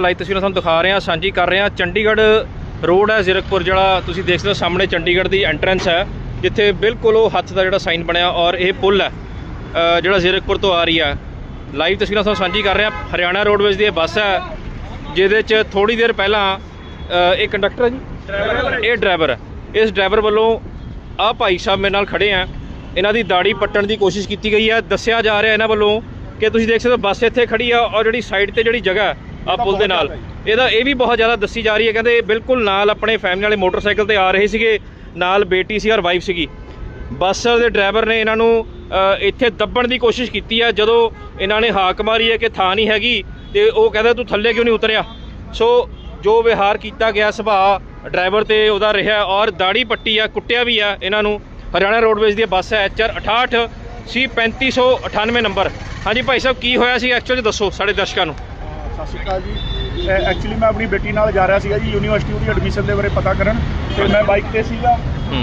Live ਤਸਵੀਰਾਂ ਤੁਹਾਨੂੰ ਦਿਖਾ ਰਹੇ ਹਾਂ, ਸਾਂਝੀ ਕਰ ਰਹੇ ਹਾਂ। ਚੰਡੀਗੜ੍ਹ ਰੋਡ ਹੈ, ਜ਼ੀਰਕਪੁਰ ਜਿਹੜਾ ਤੁਸੀਂ ਦੇਖ ਸਕਦੇ ਹੋ, ਸਾਹਮਣੇ ਚੰਡੀਗੜ੍ਹ ਦੀ ਐਂਟਰੈਂਸ ਹੈ, ਜਿੱਥੇ ਬਿਲਕੁਲ ਉਹ ਹੱਥ ਦਾ ਜਿਹੜਾ ਸਾਈਨ ਬਣਿਆ ਔਰ ਇਹ ਪੁਲ ਹੈ ਜਿਹੜਾ ਜ਼ੀਰਕਪੁਰ ਤੋਂ ਆ ਰਹੀ ਹੈ। ਲਾਈਵ ਤਸਵੀਰਾਂ ਤੁਹਾਨੂੰ ਸਾਂਝੀ ਕਰ ਰਹੇ ਹਾਂ। ਹਰਿਆਣਾ ਰੋਡਵੇਜ਼ ਦੀ ਇਹ ਬੱਸ ਹੈ, ਜਿਹਦੇ 'ਚ ਥੋੜੀ ਦੇਰ ਪਹਿਲਾਂ ਇਹ ਕੰਡਕਟਰ ਹੈ ਜੀ? ਇਹ ਡਰਾਈਵਰ ਹੈ। ਇਸ ਡਰਾਈਵਰ ਵੱਲੋਂ ਆ ਭਾਈ ਸਾਹਿਬ ਮੇਰੇ ਨਾਲ ਖੜੇ ਆ। ਇਹਨਾਂ ਦੀ ਦਾੜੀ ਪੱਟਣ ਦੀ ਕੋਸ਼ਿਸ਼ ਕੀਤੀ ਗਈ ਹੈ। ਦੱਸਿਆ ਜਾ ਰਿਹਾ ਇਹਨਾਂ ਵੱਲੋਂ ਕਿ ਤੁਸੀਂ ਦੇਖ ਸਕਦੇ ਹੋ, ਬੱਸ ਇੱਥੇ ਖੜੀ ਆ ਔਰ ਜਿਹੜੀ ਸਾਈਡ ਤੇ ਜਿਹੜੀ ਜਗ੍ਹਾ ਆ ਪੁਲ ਦੇ ਨਾਲ। ਇਹਦਾ ਇਹ ਵੀ ਬਹੁਤ ਜ਼ਿਆਦਾ ਦੱਸੀ ਜਾ ਰਹੀ ਹੈ। ਕਹਿੰਦੇ ਬਿਲਕੁਲ ਨਾਲ ਆਪਣੇ ਫੈਮਿਲੀ ਵਾਲੇ ਮੋਟਰਸਾਈਕਲ ਤੇ ਆ ਰਹੇ ਸੀਗੇ। ਨਾਲ ਬੇਟੀ ਸੀ ਔਰ ਵਾਈਫ ਸੀਗੀ। ਬੱਸ ਦੇ ਡਰਾਈਵਰ ਨੇ ਇਹਨਾਂ ਨੂੰ ਇੱਥੇ ਦੱਬਣ ਦੀ ਕੋਸ਼ਿਸ਼ ਕੀਤੀ ਹੈ ਜਦੋਂ ਇਹਨਾਂ ਨੇ ਹਾਕ ਮਾਰੀ ਹੈ ਕਿ ਥਾਂ ਨਹੀਂ ਹੈਗੀ ਤੇ ਉਹ ਕਹਿੰਦਾ ਤੂੰ ਥੱਲੇ ਕਿਉਂ ਨਹੀਂ ਉਤਰਿਆ? ਸੋ ਜੋ ਵਿਹਾਰ ਕੀਤਾ ਗਿਆ ਸੁਭਾਅ ਡਰਾਈਵਰ ਤੇ ਉਹਦਾ ਰਿਹਾ ਔਰ ਦਾੜੀ ਪੱਟੀ ਆ ਕੁੱਟਿਆ ਵੀ ਆ ਇਹਨਾਂ ਨੂੰ। ਹਰਿਆਣਾ ਰੋਡਵੇਜ਼ ਦੀ ਬੱਸ ਹੈ ਐਚਆਰ 68 ਸੀ 3598 ਨੰਬਰ। ਹਾਂਜੀ ਭਾਈ ਸਾਹਿਬ ਕੀ ਹੋਇਆ ਸੀ? ਐਕਚੁਅਲੀ ਦੱਸੋ ਸਾਡੇ ਦਰਸ਼ਕਾਂ ਨੂੰ। ਸਤਿ ਸ਼੍ਰੀ ਅਕਾਲ ਜੀ ਐਕਚੁਅਲੀ ਮੈਂ ਆਪਣੀ ਬੇਟੀ ਨਾਲ ਜਾ ਰਿਹਾ ਸੀਗਾ ਜੀ ਯੂਨੀਵਰਸਿਟੀ ਉਹਦੀ ਐਡਮਿਸ਼ਨ ਦੇ ਬਾਰੇ ਪਤਾ ਕਰਨ ਤੇ ਮੈਂ ਬਾਈਕ ਤੇ ਸੀਗਾ।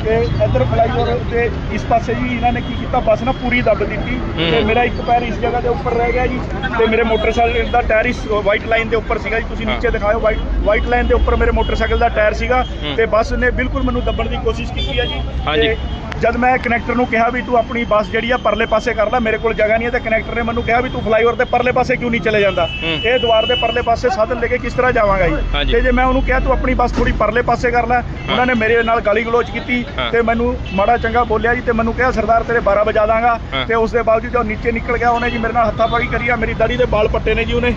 ਤੇ ਇੱਧਰ ਫਲਾਈਓਵਰ ਤੇ ਇਸ ਪਾਸੇ ਜੀ ਇਹਨਾਂ ਨੇ ਕੀ ਕੀਤਾ ਬੱਸ ਨਾ ਪੂਰੀ ਦੱਬ ਦਿੱਤੀ ਤੇ। ਮੇਰਾ ਇੱਕ ਪੈਰ ਇਸ ਜਗ੍ਹਾ ਦੇ ਉੱਪਰ ਰਹਿ ਗਿਆ ਜੀ ਤੇ ਮੇਰੇ ਮੋਟਰਸਾਈਕਲ ਦਾ ਟਾਇਰ ਇਸ ਵਾਈਟ ਲਾਈਨ ਦੇ ਉੱਪਰ ਸੀਗਾ ਜੀ ਤੁਸੀਂ। ਨੀਚੇ ਦਿਖਾਓ ਵਾਈਟ ਵਾਈਟ ਲਾਈਨ ਦੇ ਉੱਪਰ ਮੇਰੇ ਮੋਟਰਸਾਈਕਲ ਦਾ ਟਾਇਰ ਸੀਗਾ। ਤੇ ਬੱਸ ਨੇ ਬਿਲਕੁਲ ਮੈਨੂੰ ਦੱਬਣ ਦੀ ਕੋਸ਼ਿਸ਼ ਕੀਤੀ ਹੈ ਜੀ ਹਾਂਜੀ। ਤੇ ਜਦ ਮੈਂ ਕਨੈਕਟਰ ਨੂੰ ਕਿਹਾ ਵੀ ਤੂੰ ਆਪਣੀ ਬੱਸ ਜਿਹੜੀ ਆ ਪਰਲੇ ਪਾਸੇ ਕਰ ਲੈ ਮੇਰੇ ਕੋਲ ਜਗ੍ਹਾ ਨਹੀਂ ਹੈ ਤੇ ਕਨੈਕਟਰ ਨੇ ਮੈਨੂੰ ਕਿਹਾ ਵੀ ਤੂੰ ਫਲਾਈਓਵਰ ਦੇ ਪਰਲੇ ਪਾਸੇ ਕਿਉਂ ਨਹੀਂ ਚਲੇ ਜਾਂਦਾ। ਇਹ ਦੁਆਰ ਦੇ ਪਰਲੇ ਪਾਸੇ ਸਾਧਨ ਲੈ ਕੇ ਕਿਸ ਤਰ੍ਹਾਂ ਜਾਵਾਂਗਾ ਜੀ। ਤੇ ਜੇ ਮੈਂ ਉਹਨੂੰ ਕਿਹਾ ਤੂੰ ਆਪਣੀ ਬੱਸ ਥੋੜੀ ਪਰਲੇ ਪਾਸੇ ਕਰ ਲੈ ਉਹਨਾਂ ਨੇ ਮੇਰੇ ਨਾਲ ਗਾਲੀ ਗਲੋਚ ਕੀਤੀ। ਤੇ ਮੈਨੂੰ ਮਾੜਾ ਚੰਗਾ ਬੋਲਿਆ ਜੀ ਤੇ ਮੈਨੂੰ ਕਿਹਾ ਸਰਦਾਰ ਤੇਰੇ 12 ਵਜਾ ਦਾਂਗਾ। ਤੇ ਉਸ ਦੇ ਬਾਵਜੂਦ ਜਦੋਂ ਨੀਚੇ ਨਿਕਲ ਗਿਆ ਉਹਨੇ ਜੀ ਮੇਰੇ ਨਾਲ ਹੱਥਾਪਾਈ ਕਰੀ ਆ ਮੇਰੀ ਦਾੜੀ ਦੇ ਵਾਲ ਪੱਟੇ ਨੇ ਜੀ ਉਹਨੇ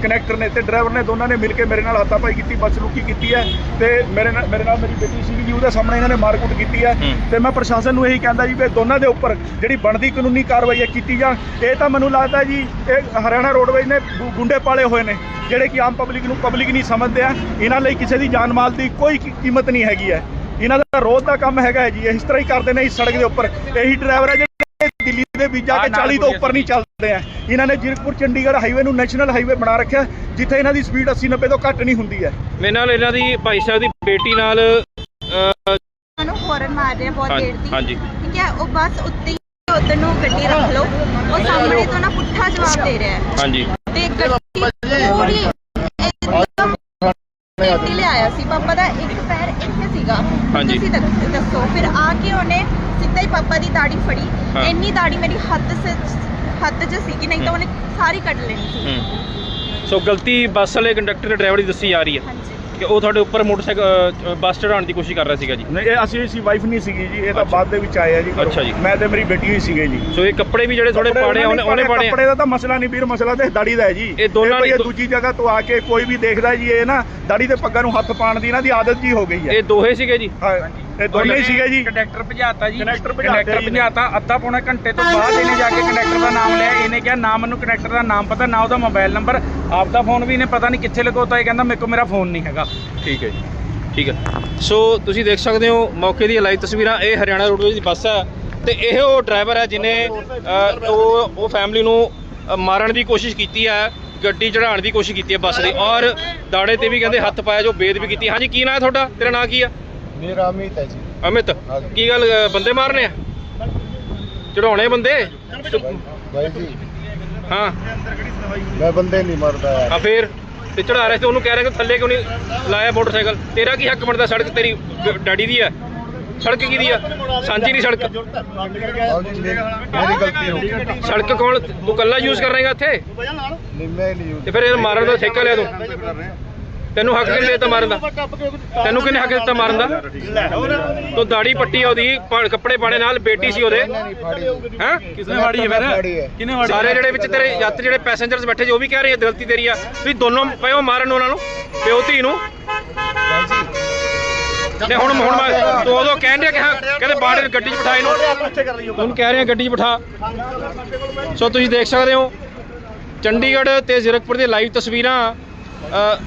ਕਨੈਕਟਰ ਨੇ ਤੇ ਡਰਾਈਵਰ ਨੇ ਦੋਨਾਂ ਨੇ ਮਿਲ ਕੇ ਮੇਰੇ ਨਾਲ ਹੱਥਾਪਾਈ ਕੀਤੀ ਬੱਸ ਰੁਕੀ ਕੀਤੀ ਹੈ ਤੇ ਮੇਰੇ ਨਾਲ ਮੇਰੇ ਨਾਲ ਮੇਰੀ ਬੇਟੀ ਸੀ ਜੀ ਉਹਦੇ ਸਾਹਮਣੇ ਇਹਨਾਂ ਨੇ ਮਾਰਕੁੱਟ ਕੀਤੀ ਹੂੰ। ਤੇ ਮੈਂ ਪ੍ਰਸ਼ਾਸਨ ਨੂੰ ਇਹੀ ਕਹਿੰਦਾ ਜੀ ਵੀ ਦੋਨਾਂ ਦੇ ਉੱਪਰ ਜਿਹੜੀ ਬਣਦੀ ਕਾਨੂੰਨੀ ਕਾਰਵਾਈ ਹੈ ਕੀਤੀ ਜਾਣ। ਇਹ ਤਾਂ ਮੈਨੂੰ ਲੱਗਦਾ ਜੀ ਇਹ ਹਰਿਆਣਾ ਰੋਡਵੇਜ਼ ਨੇ ਗੁੰਡੇ ਪਾਲੇ ਹੋਏ ਨੇ ਜਿਹੜੇ ਕਿ ਆਮ ਪਬਲਿਕ ਨੂੰ ਪਬਲਿਕ ਨਹੀਂ ਸਮਝਦੇ ਆ। ਇਹਨਾਂ ਲਈ ਕਿਸੇ ਦੀ ਜਾਨ ਮਾਲ ਦੀ ਕੋਈ ਕੀਮਤ ਨਹੀਂ ਹੈਗੀ ਹੈ। ਇਹਨਾਂ ਦਾ ਰੋਜ਼ ਦਾ ਕੰਮ ਹੈਗਾ ਹੈ ਜੀ ਇਸ ਤਰ੍ਹਾਂ ਹੀ ਕਰਦੇ ਨੇ ਇਸ ਸੜਕ ਦੇ ਉੱਪਰ। ਇਹੀ ਡਰਾਈਵਰ ਹੈ ਜਿਹੜੇ ਦਿੱਲੀ ਦੇ ਵਿੱਚ ਜਾ ਕੇ 40 ਤੋਂ ਉੱਪਰ ਨਹੀਂ ਚੱਲਦੇ ਆ। ਇਹਨਾਂ ਨੇ ਜੀਰਕਪੁਰ ਚੰਡੀਗੜ੍ਹ ਹਾਈਵੇ ਨੂੰ ਨੈਸ਼ਨਲ ਹਾਈਵੇ ਬਣਾ ਰੱਖਿਆ ਜਿੱਥੇ ਇਹਨਾਂ ਦੀ ਸਪੀਡ 80 90 ਤੋਂ ਘੱਟ ਨਹੀਂ ਹੁੰਦੀ ਹੈ। ਮੇਰੇ ਨਾਲ ਇਹਨਾਂ ਦੀ ਭਾਈ ਸਾਹਿਬ ਦੀ ਬੇਟੀ ਨਾਲ ਫੌਰਨ ਮਾਰ ਰਿਹਾ ਬਹੁਤ ਹਾਂ- ਦੇਰ ਦੀ। ਹਾਂਜੀ। ਠੀਕ ਹੈ ਉਹ ਬਸ ਉੱਤੇ ਹੀ ਉਧਰ ਨੂੰ ਗੱਡੀ ਰੱਖ ਲਓ। ਉਹ ਸਾਹਮਣੇ ਤੋਂ ਨਾ ਪੁੱਠਾ ਜਵਾਬ ਦੇ ਰਿਹਾ ਹੈ। ਹਾਂਜੀ। ਤੇ ਗੱਡੀ ਪੂਰੀ ਇੱਥੇ ਲਿਆਇਆ ਸੀ। ਪਾਪਾ ਦਾ ਇੱਕ ਪੈਰ ਇੱਥੇ ਸੀਗਾ। ਹਾਂਜੀ। ਤੁਸੀਂ ਦੱਸ- ਦੱਸੋ। ਫਿਰ ਆ ਕੇ ਉਹਨੇ ਸਿੱਧਾ ਹੀ ਪਾਪਾ ਦੀ ਦਾੜੀ ਹਾਂ। ਫੜੀ ਇੰਨੀ ਦਾੜੀ ਮੇਰੀ ਹੱਥ ਸੇ ਹੱਥ 'ਚ ਸੀਗੀ ਨਹੀਂ ਤਾਂ ਉਹਨੇ ਸਾਰੀ ਕੱਢ ਲੈਣੀ ਸੀ। ਹੂੰ। ਸੋ ਗਲਤੀ ਬੱਸ ਵਾਲੇ ਕੰਡਕਟਰ ਤੇ ਡਰਾਈਵਰ ਦੀ ਦੱਸੀ ਜਾ ਰਹੀ ਹੈ। ਹਾਂਜੀ। ਕਿ ਉਹ ਤੁਹਾਡੇ ਉੱਪਰ ਮੋਟਰਸਾਈਕਲ ਬੱਸ ਚੜਾਉਣ ਦੀ ਕੋਸ਼ਿਸ਼ ਕਰ ਰਿਹਾ ਸੀਗਾ ਜੀ? ਨਹੀਂ ਇਹ ਅਸੀਂ ਸੀ ਵਾਈਫ ਨਹੀਂ ਸੀਗੀ ਜੀ ਇਹ ਤਾਂ। ਬਾਅਦ ਦੇ ਵਿੱਚ ਆਇਆ ਜੀ ਘਰੋਂ। ਅੱਛਾ ਜੀ। ਮੈਂ ਤੇ ਮੇਰੀ ਬੇਟੀ ਹੀ ਸੀਗੇ ਜੀ। ਸੋ ਇਹ ਕੱਪੜੇ ਵੀ ਜਿਹੜੇ ਥੋੜੇ ਪਾੜੇ ਉਹਨੇ ਉਹਨੇ ਪਾੜੇ ਕੱਪੜੇ ਦਾ ਤਾਂ ਮਸਲਾ ਨਹੀਂ ਵੀਰ ਮਸਲਾ ਤੇ ਦਾੜੀ ਦਾ ਹੈ ਜੀ। ਇਹ ਦੋਨਾਂ ਦੀ- ਦੂਜੀ ਜਗ੍ਹਾ ਤੋਂ ਆ ਕੇ ਕੋਈ ਵੀ ਦੇਖਦਾ ਜੀ ਇਹ ਨਾ ਦਾੜੀ ਦੇ ਪੱਗਾਂ ਨੂੰ ਹੱਥ ਪਾਉਣ ਦੀ ਇਹਨਾਂ ਦੀ ਆਦਤ ਜੀ ਹੋ ਗਈ ਹੈ। ਇਹ ਦੋਹੇ ਸੀਗੇ ਜੀ? ਹਾਂ, ਇਹ ਦੋਨੇ ਹੀ ਸੀਗੇ ਜੀ। ਕੰਡਕਟਰ ਭਜਾਤਾ ਜੀ। Conductor ਭਜਾਤਾ conductor. ਭਜਾਤਾ ਅੱਧਾ ਪੌਣਾ ਘੰਟੇ ਤੋਂ ਬਾਅਦ ਇਹਨੇ ਜਾ ਕੇ ਕੰਡਕਟਰ ਦਾ ਨਾਮ ਲਿਆ। ਇਹਨੇ ਕਿਹਾ ਨਾ ਮੈਨੂੰ ਕੰਡਕਟਰ ਦਾ ਨਾਮ ਪਤਾ ਨਾ ਉਹਦਾ ਮੋਬਾਈਲ ਨੰਬਰ। ਆਪਦਾ ਫੋਨ ਵੀ ਇਹਨੇ ਪਤਾ ਨਹੀਂ ਕਿੱਥੇ ਲਗਾਉਤਾ ਇਹ ਕਹਿੰਦਾ ਮੇਰੇ ਕੋਲ ਮੇਰਾ ਫੋਨ ਨਹੀਂ ਹੈਗਾ। ਠੀਕ ਹੈ ਜੀ। ਠੀਕ ਹੈ। ਸੋ ਤੁਸੀਂ ਦੇਖ ਸਕਦੇ ਹੋ ਮੌਕੇ ਦੀਆਂ ਲਾਈਵ ਤਸਵੀਰਾਂ ਇਹ ਹਰਿਆਣਾ ਰੋਡਵੇਜ਼ ਦੀ ਬੱਸ ਹੈ ਤੇ ਇਹ ਉਹ ਡਰਾਈਵਰ ਹੈ ਜਿਨੇ ਉਹ ਉਹ ਫੈਮਿਲੀ ਨੂੰ ਮਾਰਨ ਦੀ ਕੋਸ਼ਿਸ਼ ਕੀਤੀ ਹੈ ਗੱਡੀ ਚੜਾਉਣ ਦੀ ਕੋਸ਼ਿਸ਼ ਕੀਤੀ ਹੈ ਬੱਸ ਦੀ। ਔਰ ਦਾੜੇ ਤੇ ਵੀ ਕਹਿੰਦੇ ਹੱਥ ਪਾਇਆ ਜੋ ਬੇਦ ਵੀ ਕੀਤੀ। ਹਾਂਜੀ ਕੀ ਨਾਂ ਹੈ ਤੁਹਾਡਾ? ਤੇਰਾ ਨਾਂ ਕੀ ਆ ਮੇਰਾ ਅਮਿਤ ਹੈ ਜੀ। ਅਮਿਤ ਕੀ ਗੱਲ ਅ, ਬੰਦੇ ਮਾਰਨੇ ਆ? ਚੜਾਉਣੇ ਬੰਦੇ? ਭਾਈ ਜੀ। ਹਾਂ। ਮੈਂ ਬੰਦੇ ਨਹੀਂ ਮਰਦਾ ਯਾਰ। ਆ ਫੇਰ ਤੇ ਚੜਾ ਰਹੇ ਸੀ ਉਹਨੂੰ ਕਹਿ ਰਹੇ ਕਿ ਥੱਲੇ ਕਿਉਂ ਨਹੀਂ ਲਾਇਆ ਮੋਟਰਸਾਈਕਲ? ਤੇਰਾ ਕੀ ਹੱਕ ਬਣਦਾ ਸੜਕ ਤੇਰੀ ਡ- ਡੈਡੀ ਦੀ ਹੈ ਸੜਕ ਕਿਹਦੀ ਆ? ਸਾਂਝੀ ਨਹੀਂ ਸੜਕ। ਆਓ ਜੀ, ਮੇਰੀ ਮੇਰੀ ਗਲਤੀ ਹੋ ਗਈ। ਸੜਕ ਕੌਣ ਤੂੰ ਕੱਲਾ ਯੂਜ਼ ਕਰ ਰਹੇਗਾ ਇੱਥੇ? ਨਹੀਂ ਮੈਂ ਨਹੀਂ ਤੇ ਫਿਰ ਇਹ ਮਾਰਨ ਦਾ ਠੇਕਾ ਲਿਆ ਤੂੰ। ਤੈਨੂੰ ਹੱਕ ਕਿਹਨੇ ਦਿੱਤਾ ਮਾਰਨ ਦਾ? ਤੈਨੂੰ ਕਿਹਨੇ ਹੱਕ ਦਿੱਤਾ ਮਾਰਨ ਦਾ? ਤੂੰ ਦਾੜੀ ਪੱਟੀ ਆ ਉਹਦੀ ਪਾ- ਕੱਪੜੇ ਪਾਣੇ ਨਾਲ ਬੇਟੀ ਸੀ ਉਹਦੇ। ਹੈ ਕਿਸਨੇ ਵਾੜੀ ਹੈ? ਫਾੜੀ ਹੈ ਕਿਹਨੇ ਵਾੜੀ ਸਾਰੇ ਜਿਹੜੇ ਵਿੱਚ ਤੇਰੇ ਯਾਤਰੀ ਜਿਹੜੇ ਪੈਸੇਂਜਰਸ ਬੈਠੇ ਜੋ ਵੀ ਕਹਿ ਰਹੇ ਆ ਗਲਤੀ ਤੇਰੀ ਆ। ਵੀ ਦੋਨੋਂ ਪਿਓ ਮਾਰਨ ਉਹਨਾਂ ਨੂੰ ਪਿਓ ਧੀ ਨੂੰ। ਨੇ ਹੁਣ ਹੁਣ ਮੈਂ ਤੂੰ ਉਦੋਂ ਕਹਿਣ ਡਿਆ ਕਿ ਹਾਂ ਕਹਿੰਦੇ ਬਾਹਰ ਗੱਡੀ 'ਚ ਬਿਠਾ ਇਹਨੂੰ। ਤੁਹਾਨੂੰ ਕਹਿ ਰਹੇ ਆ ਗੱਡੀ 'ਚ ਬਿਠਾ। ਸੋ ਤੁਸੀਂ ਦੇਖ ਸਕਦੇ ਹੋ ਚੰਡੀਗੜ੍ਹ ਤੇ ਜ਼ੀਰਕਪੁਰ ਦੀਆਂ ਲਾਈਵ ਤਸਵੀਰਾਂ ਅ,